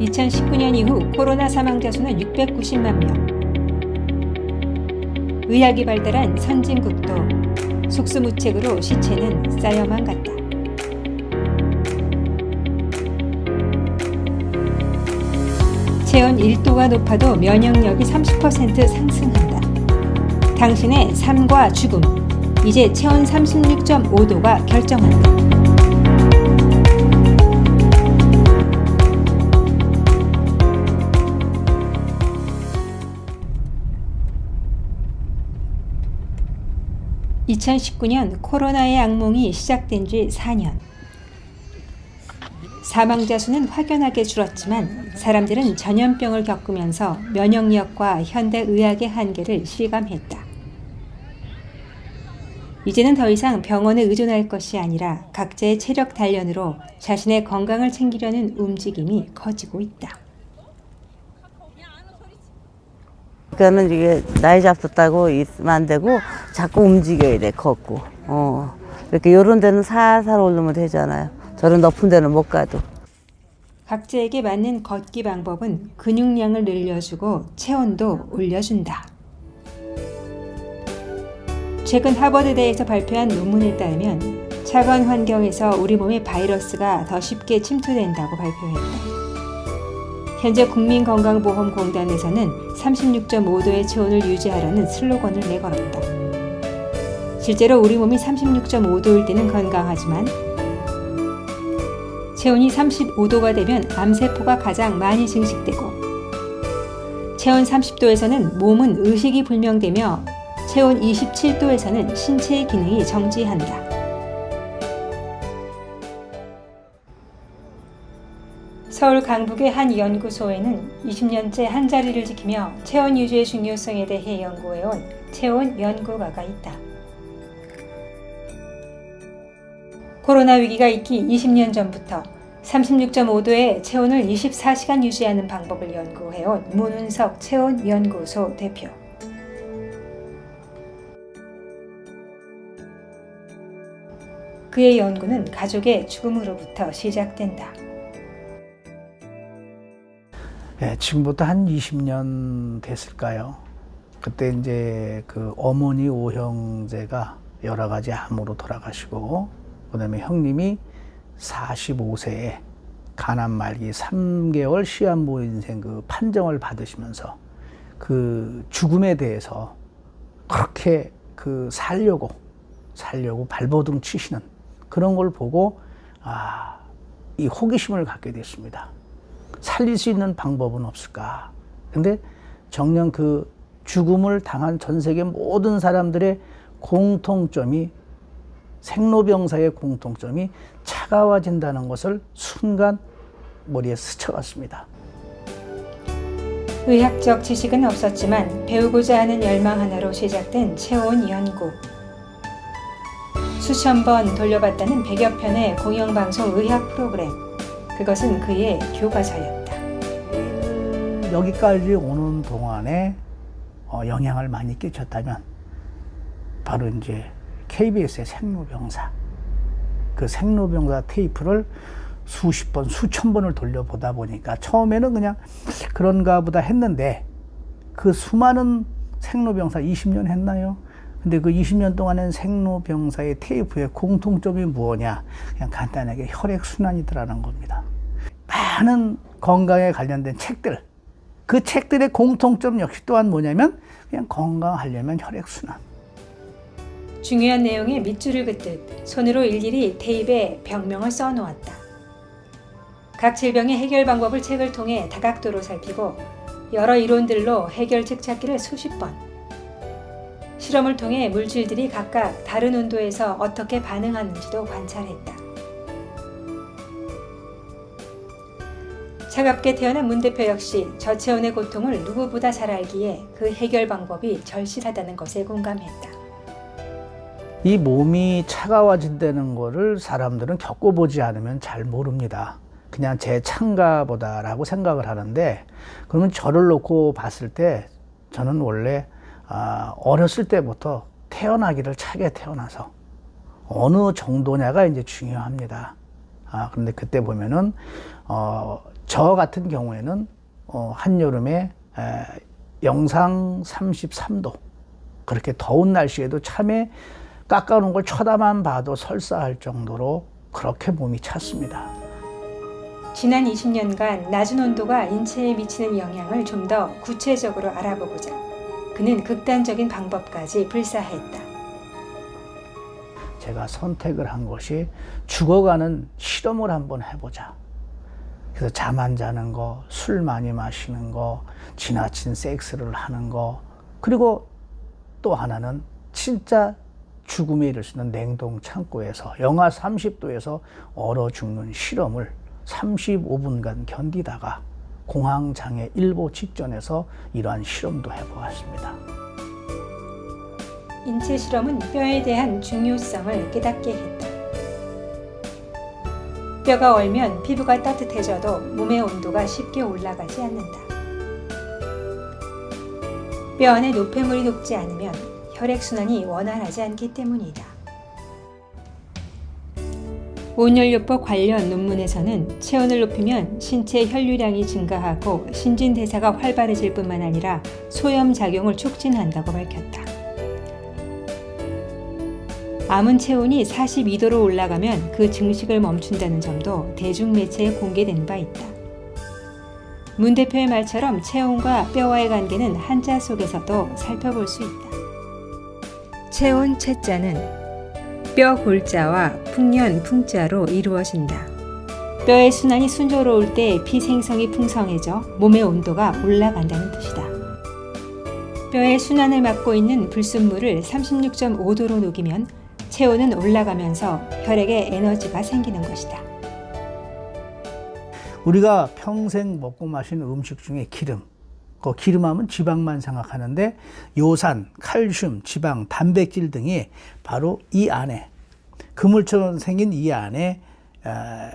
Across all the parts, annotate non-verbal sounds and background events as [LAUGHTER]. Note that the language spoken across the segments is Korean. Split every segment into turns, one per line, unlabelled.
2019년 이후 코로나 사망자 수는 690만 명. 의학이 발달한 선진국도 속수무책으로 시체는 쌓여만 갔다. 체온 1도가 높아도 면역력이 30% 상승한다. 당신의 삶과 죽음. 이제 체온 36.5도가 결정한다. (2019년) 코로나의 악몽이 시작된 지 4년 사망자 수는 확연하게 줄었지만 사람들은 전염병을 겪으면서 면역력과 현대 의학의 한계를 실감했다. 이제는 더 이상 병원에 의존할 것이 아니라 각자의 체력 단련으로 자신의 건강을 챙기려는 움직임이 커지고 있다.
그러니까는 이게 나이 잡섰다고 있으면 안 되고 자꾸 움직여야 돼 걷고 어 이렇게 요런 데는 살살 오르면 되잖아요 저런 높은 데는 못 가도
각자에게 맞는 걷기 방법은 근육량을 늘려주고 체온도 올려준다. 최근 하버드대에서 발표한 논문에 따르면 차가운 환경에서 우리 몸에 바이러스가 더 쉽게 침투된다고 발표했다. 현재 국민건강보험공단에서는 36.5도의 체온을 유지하라는 슬로건을 내걸었다. 실제로 우리 몸이 36.5도일 때는 건강하지만 체온이 35도가 되면 암세포가 가장 많이 증식되고 체온 30도에서는 몸은 의식이 불명되며 체온 27도에서는 신체의 기능이 정지한다. 서울 강북의 한 연구소에는 20년째 한 자리를 지키며 체온 유지의 중요성에 대해 연구해온 체온 연구가가 있다. 코로나 위기가 있기 20년 전부터 36.5도의 체온을 24시간 유지하는 방법을 연구해온 문운석 체온연구소 대표. 그의 연구는 가족의 죽음으로부터 시작된다.
예, 지금부터 한 20년 됐을까요? 그때 이제 그 어머니 오형제가 여러 가지 암으로 돌아가시고, 그 다음에 형님이 45세에 가난 말기 3개월 시한부 인생 그 판정을 받으시면서 그 죽음에 대해서 그렇게 그 살려고, 살려고 발버둥 치시는 그런 걸 보고, 아, 이 호기심을 갖게 됐습니다. 살릴 수 있는 방법은 없을까? 근데 정녕 그 죽음을 당한 전 세계 모든 사람들의 공통점이 생로병사의 공통점이 차가워진다는 것을 순간 머리에 스쳐갔습니다.
의학적 지식은 없었지만 배우고자 하는 열망 하나로 시작된 체온 연구. 수천 번 돌려봤다는 100여 편의 공영방송 의학 프로그램. 그것은 그의 교과서였다.
여기까지 오는 동안에 어, 영향을 많이 끼쳤다면 바로 이제 KBS의 생로병사 그 생로병사 테이프를 수십 번, 수천 번을 돌려보다 보니까 처음에는 그냥 그런가 보다 했는데 그 수많은 생로병사 20년 했나요? 근데 그 20년 동안은 생로병사의 테이프의 공통점이 무엇냐? 그냥 간단하게 혈액순환이더라는 겁니다. 많은 건강에 관련된 책들, 그 책들의 공통점 역시 또한 뭐냐면 그냥 건강하려면 혈액순환.
중요한 내용에 밑줄을 긋듯 손으로 일일이 테이프에 병명을 써 놓았다. 각 질병의 해결 방법을 책을 통해 다각도로 살피고 여러 이론들로 해결책 찾기를 수십 번. 실험을 통해 물질들이 각각 다른 온도에서 어떻게 반응하는지도 관찰했다. 차갑게 태어난 문 대표 역시 저체온의 고통을 누구보다 잘 알기에 그 해결 방법이 절실하다는 것에 공감했다.
이 몸이 차가워진다는 거를 사람들은 겪어보지 않으면 잘 모릅니다. 그냥 제 창가보다라고 생각을 하는데 그러면 저를 놓고 봤을 때 저는 원래 아, 어렸을 때부터 태어나기를 차게 태어나서 어느 정도냐가 이제 중요합니다. 아, 그런데 그때 보면은, 어, 저 같은 경우에는, 어, 한여름에, 에, 영상 33도. 그렇게 더운 날씨에도 참에 깎아놓은 걸 쳐다만 봐도 설사할 정도로 그렇게 몸이 찼습니다.
지난 20년간 낮은 온도가 인체에 미치는 영향을 좀 더 구체적으로 알아보고자 그는 극단적인 방법까지 불사했다.
제가 선택을 한 것이 죽어가는 실험을 한번 해보자. 그래서 잠 안 자는 거, 술 많이 마시는 거, 지나친 섹스를 하는 거, 그리고 또 하나는 진짜 죽음에 이를 수 있는 냉동 창고에서 영하 30도에서 얼어 죽는 실험을 35분간 견디다가 공황장애 일보 직전에서 이러한 실험도 해보았습니다.
인체 실험은 뼈에 대한 중요성을 깨닫게 했다. 뼈가 얼면 피부가 따뜻해져도 몸의 온도가 쉽게 올라가지 않는다. 뼈 안에 노폐물이 녹지 않으면 혈액순환이 원활하지 않기 때문이다. 온연료법 관련 논문에서는 체온을 높이면 신체 혈류량이 증가하고 신진대사가 활발해질 뿐만 아니라 소염 작용을 촉진한다고 밝혔다. 암은 체온이 42도로 올라가면 그 증식을 멈춘다는 점도 대중매체에 공개된 바 있다. 문 대표의 말처럼 체온과 뼈와의 관계는 한자 속에서도 살펴볼 수 있다. 체온 채자는 뼈 골자와 풍년 풍자로 이루어진다. 뼈의 순환이 순조로울 때 피 생성이 풍성해져 몸의 온도가 올라간다는 뜻이다. 뼈의 순환을 막고 있는 불순물을 36.5도로 녹이면 체온은 올라가면서 혈액에 에너지가 생기는 것이다.
우리가 평생 먹고 마시는 음식 중에 기름, 그 기름하면 지방만 생각하는데 요산, 칼슘, 지방, 단백질 등이 바로 이 안에 그물처럼 생긴 이 안에 어,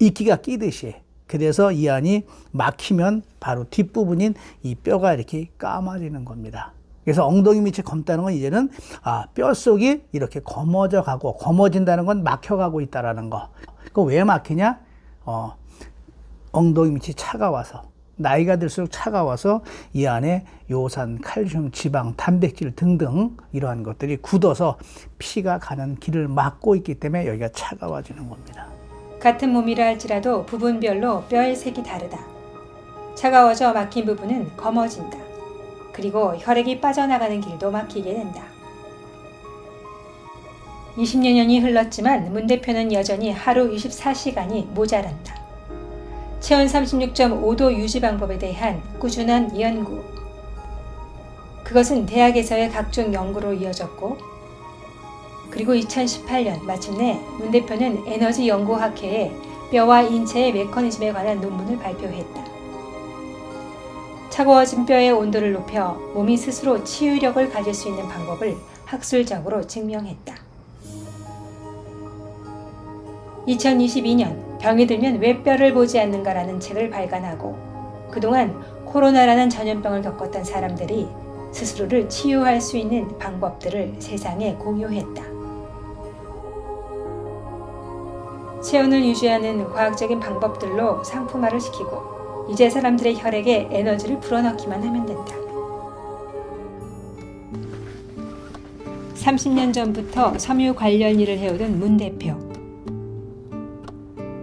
이끼가 끼듯이 그래서 이 안이 막히면 바로 뒷부분인 이 뼈가 이렇게 까마지는 겁니다. 그래서 엉덩이 밑이 검다는 건 이제는 아, 뼛속이 이렇게 검어져 가고 검어진다는 건 막혀가고 있다라는 거. 그 왜 막히냐? 어, 엉덩이 밑이 차가워서 나이가 들수록 차가워서 이 안에 요산, 칼슘, 지방, 단백질 등등 이러한 것들이 굳어서 피가 가는 길을 막고 있기 때문에 여기가 차가워지는 겁니다.
같은 몸이라 할지라도 부분별로 뼈의 색이 다르다. 차가워져 막힌 부분은 검어진다. 그리고 혈액이 빠져나가는 길도 막히게 된다. 20여 년이 흘렀지만 문 대표는 여전히 하루 24시간이 모자란다. 체온 36.5도 유지 방법에 대한 꾸준한 연구. 그것은 대학에서의 각종 연구로 이어졌고, 그리고 2018년 마침내 문 대표는 에너지 연구학회에 뼈와 인체의 메커니즘에 관한 논문을 발표했다. 차가워진 뼈의 온도를 높여 몸이 스스로 치유력을 가질 수 있는 방법을 학술적으로 증명했다. 2022년 병이 들면 왜 뼈를 보지 않는가라는 책을 발간하고 그동안 코로나라는 전염병을 겪었던 사람들이 스스로를 치유할 수 있는 방법들을 세상에 공유했다. 체온을 유지하는 과학적인 방법들로 상품화를 시키고 이제 사람들의 혈액에 에너지를 불어넣기만 하면 된다. 30년 전부터 섬유 관련 일을 해오던 문 대표.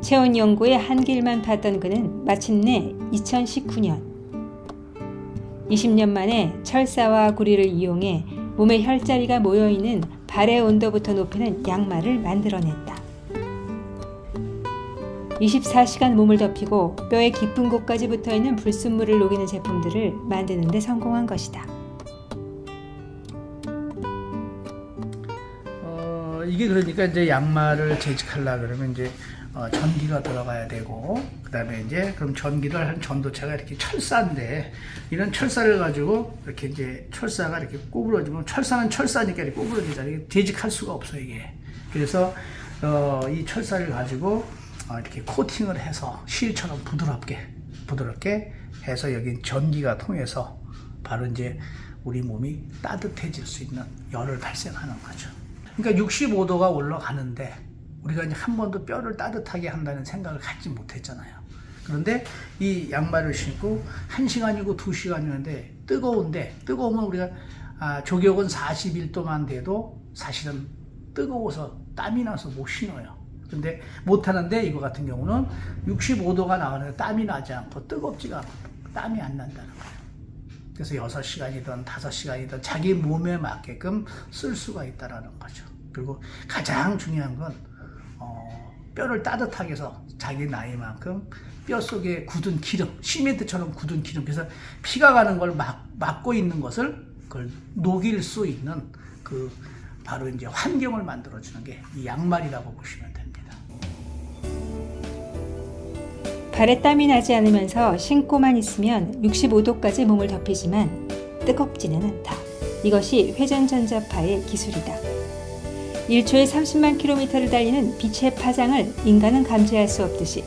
체온 연구의 한 길만 봤던 그는 마침내 2019년 20년 만에 철사와 구리를 이용해 몸의 혈자리가 모여 있는 발의 온도부터 높이는 양말을 만들어냈다. 24시간 몸을 덮이고 뼈의 깊은 곳까지 붙어 있는 불순물을 녹이는 제품들을 만드는 데 성공한 것이다.
어, 이게 그러니까 이제 양말을 재직하려 그러면 이제 어, 전기가 들어가야 되고 그 다음에 이제 그럼 전기를 한 전도체가 이렇게 철사인데 이런 철사를 가지고 이렇게 이제 철사가 이렇게 꼬부러지면 철사는 철사니까 이렇게 꼬부러지잖아요. 이게 재직할 수가 없어 이게. 그래서 어, 이 철사를 가지고 어, 이렇게 코팅을 해서 실처럼 부드럽게 부드럽게 해서 여기 전기가 통해서 바로 이제 우리 몸이 따뜻해질 수 있는 열을 발생하는 거죠. 그러니까 65도가 올라가는데 우리가 한 번도 뼈를 따뜻하게 한다는 생각을 갖지 못했잖아요. 그런데 이 양말을 신고 한 시간이고 두 시간이었는데 뜨거운데 뜨거우면 우리가 아, 조격은 41도만 돼도 사실은 뜨거워서 땀이 나서 못 신어요. 근데 못 하는데 이거 같은 경우는 65도가 나가는데 땀이 나지 않고 뜨겁지가 않고 땀이 안 난다는 거예요. 그래서 6시간이든 5시간이든 자기 몸에 맞게끔 쓸 수가 있다라는 거죠. 그리고 가장 중요한 건 어, 뼈를 따뜻하게 해서 자기 나이만큼 뼈 속에 굳은 기름, 시멘트처럼 굳은 기름, 그래서 피가 가는 걸 막, 막고 있는 것을 그걸 녹일 수 있는 그 바로 이제 환경을 만들어주는 게 이 양말이라고 보시면 됩니다.
발에 땀이 나지 않으면서 신고만 있으면 65도까지 몸을 덮이지만 뜨겁지는 않다. 이것이 회전전자파의 기술이다. 1초에 30만 킬로미터를 달리는 빛의 파장을 인간은 감지할 수 없듯이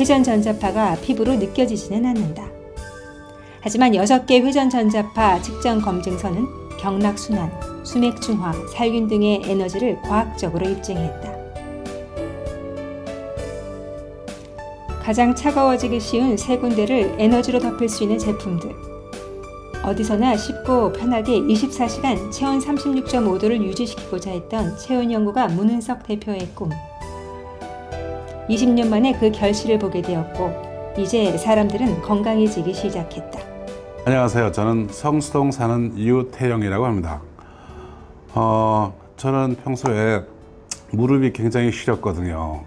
회전 전자파가 피부로 느껴지지는 않는다. 하지만 6개 회전 전자파 측정 검증서는 경락순환, 수맥중화, 살균 등의 에너지를 과학적으로 입증했다. 가장 차가워지기 쉬운 세 군데를 에너지로 덮을 수 있는 제품들. 어디서나 쉽고 편하게 24시간 체온 36.5도를 유지시키고자 했던 체온 연구가 문은석 대표의 꿈. 20년 만에 그 결실을 보게 되었고, 이제 사람들은 건강해지기 시작했다.
안녕하세요. 저는 성수동 사는 유태영이라고 합니다. 어, 저는 평소에 무릎이 굉장히 시렸거든요.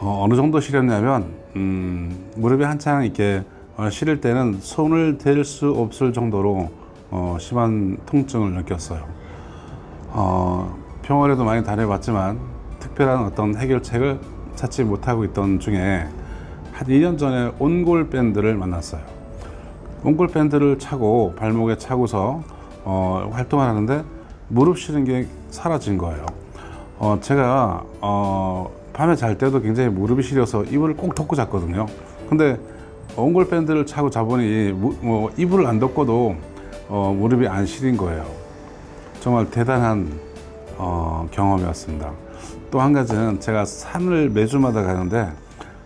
어, 어느 정도 시렸냐면, 음, 무릎이 한창 이렇게 어, 시릴 때는 손을 댈 수 없을 정도로 어, 심한 통증을 느꼈어요. 어, 병원에도 많이 다녀봤지만 특별한 어떤 해결책을 찾지 못하고 있던 중에 한 2년 전에 온골 밴드를 만났어요. 옹골 밴드를 차고 발목에 차고서 어, 활동을 하는데 무릎 시린 게 사라진 거예요. 어, 제가 어, 밤에 잘 때도 굉장히 무릎이 시려서 이불을 꼭 덮고 잤거든요. 근데 옹골 밴드를 차고 자보니 무, 뭐, 이불을 안 덮고도 어, 무릎이 안 시린 거예요. 정말 대단한 어, 경험이었습니다. 또 한 가지는 제가 산을 매주마다 가는데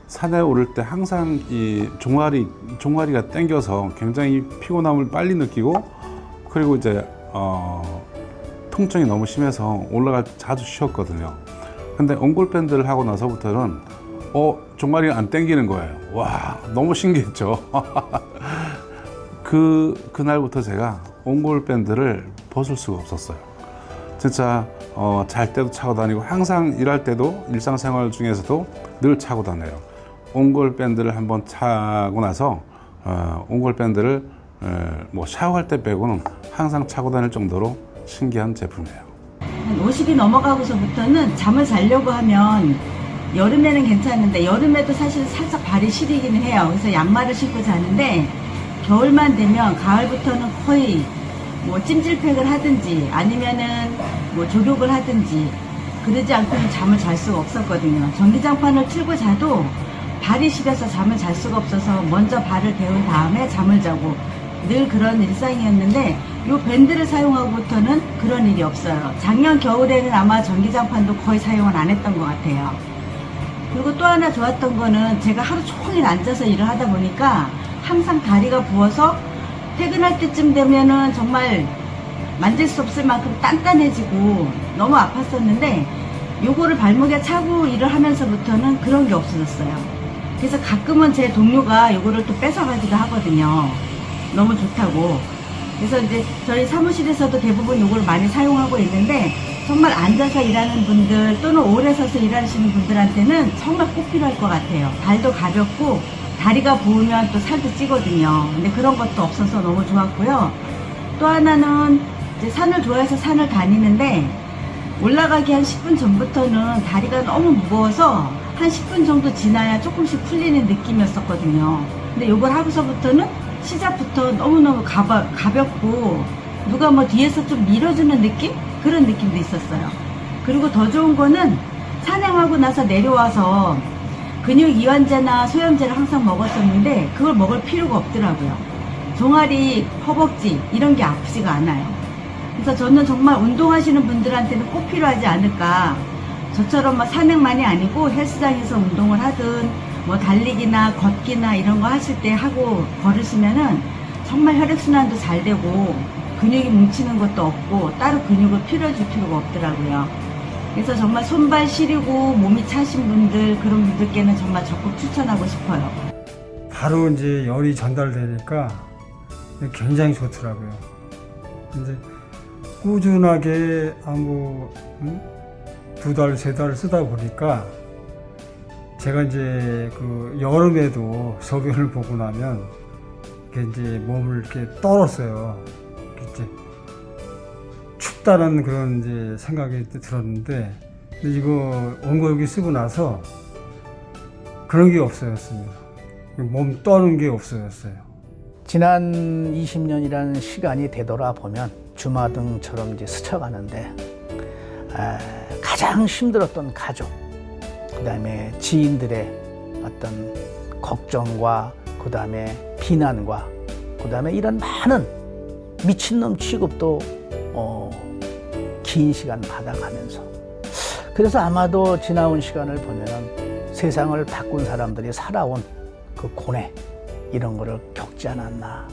산에 오를 때 항상 이 종아리 종아리가 땡겨서 굉장히 피곤함을 빨리 느끼고 그리고 이제 어, 통증이 너무 심해서 올라갈 때 자주 쉬었거든요. 근데 옹골 밴드를 하고 나서부터는 어 종아리가 안 땡기는 거예요. 와 너무 신기했죠. [LAUGHS] 그 그날부터 제가 옹골 밴드를 벗을 수가 없었어요. 진짜 어, 잘 때도 차고 다니고 항상 일할 때도 일상생활 중에서도 늘 차고 다녀요. 옹골 밴드를 한번 차고 나서 어, 옹골 밴드를 에, 뭐 샤워할 때 빼고는 항상 차고 다닐 정도로 신기한 제품이에요.
한 50이 넘어가고서부터는 잠을 자려고 하면 여름에는 괜찮은데 여름에도 사실 살짝 발이 시리기는 해요. 그래서 양말을 신고 자는데 겨울만 되면 가을부터는 거의 뭐 찜질팩을 하든지 아니면은 뭐 조격을 하든지 그러지 않고는 잠을 잘 수가 없었거든요. 전기장판을 틀고 자도 발이 시려서 잠을 잘 수가 없어서 먼저 발을 데운 다음에 잠을 자고 늘 그런 일상이었는데 이 밴드를 사용하고부터는 그런 일이 없어요. 작년 겨울에는 아마 전기장판도 거의 사용을 안 했던 것 같아요. 그리고 또 하나 좋았던 거는 제가 하루 종일 앉아서 일을 하다 보니까 항상 다리가 부어서 퇴근할 때쯤 되면은 정말 만질 수 없을 만큼 단단해지고 너무 아팠었는데 요거를 발목에 차고 일을 하면서부터는 그런 게 없어졌어요. 그래서 가끔은 제 동료가 요거를 또 뺏어가기도 하거든요. 너무 좋다고. 그래서 이제 저희 사무실에서도 대부분 요걸 많이 사용하고 있는데 정말 앉아서 일하는 분들 또는 오래 서서 일하시는 분들한테는 정말 꼭 필요할 것 같아요. 발도 가볍고 다리가 부으면 또 살도 찌거든요. 근데 그런 것도 없어서 너무 좋았고요. 또 하나는 산을 좋아해서 산을 다니는데 올라가기 한 10분 전부터는 다리가 너무 무거워서 한 10분 정도 지나야 조금씩 풀리는 느낌이었었거든요. 근데 요걸 하고서부터는 시작부터 너무너무 가바, 가볍고 누가 뭐 뒤에서 좀 밀어주는 느낌? 그런 느낌도 있었어요. 그리고 더 좋은 거는 산행하고 나서 내려와서 근육 이완제나 소염제를 항상 먹었었는데 그걸 먹을 필요가 없더라고요. 종아리, 허벅지 이런 게 아프지가 않아요. 그래서 저는 정말 운동하시는 분들한테는 꼭 필요하지 않을까. 저처럼 뭐 산행만이 아니고 헬스장에서 운동을 하든 뭐 달리기나 걷기나 이런 거 하실 때 하고 걸으시면은 정말 혈액순환도 잘 되고 근육이 뭉치는 것도 없고 따로 근육을 필요줄 필요가 없더라고요. 그래서 정말 손발 시리고 몸이 차신 분들 그런 분들께는 정말 적극 추천하고 싶어요.
바로 이제 열이 전달되니까 굉장히 좋더라고요. 이제 꾸준하게 한뭐 두 달, 세 달 쓰다 보니까 제가 이제 그 여름에도 소변을 보고 나면 이제 몸을 이렇게 떨었어요. 춥다는 그런 이제 생각이 들었는데 근데 이거 원고여기 쓰고 나서 그런 게 없어졌습니다. 몸 떠는 게 없어졌어요.
지난 20년이라는 시간이 되돌아보면 주마등처럼 이제 스쳐가는데 아, 가장 힘들었던 가족, 그 다음에 지인들의 어떤 걱정과 그 다음에 비난과 그 다음에 이런 많은 미친놈 취급도 어, 긴 시간 받아가면서 그래서 아마도 지나온 시간을 보면은 세상을 바꾼 사람들이 살아온 그 고뇌 이런 거를 겪지 않았나.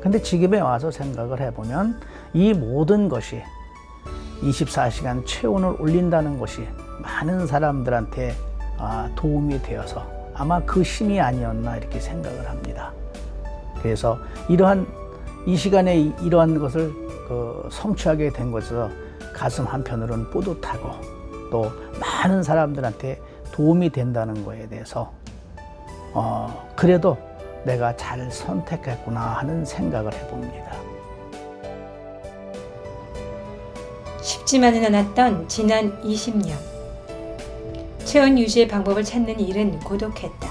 근데 지금에 와서 생각을 해보면 이 모든 것이 24시간 체온을 올린다는 것이 많은 사람들한테 아, 도움이 되어서 아마 그 힘이 아니었나 이렇게 생각을 합니다. 그래서 이러한 이 시간에 이- 이러한 것을 그 성취하게 된 것에서 가슴 한편으로는 뿌듯하고 또 많은 사람들한테 도움이 된다는 거에 대해서 어, 그래도 내가 잘 선택했구나 하는 생각을 해봅니다.
쉽지만은 않았던 지난 20년. 체온 유지의 방법을 찾는 일은 고독했다.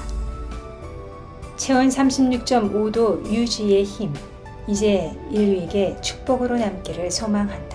체온 36.5도 유지의 힘. 이제 인류에게 축복으로 남기를 소망한다.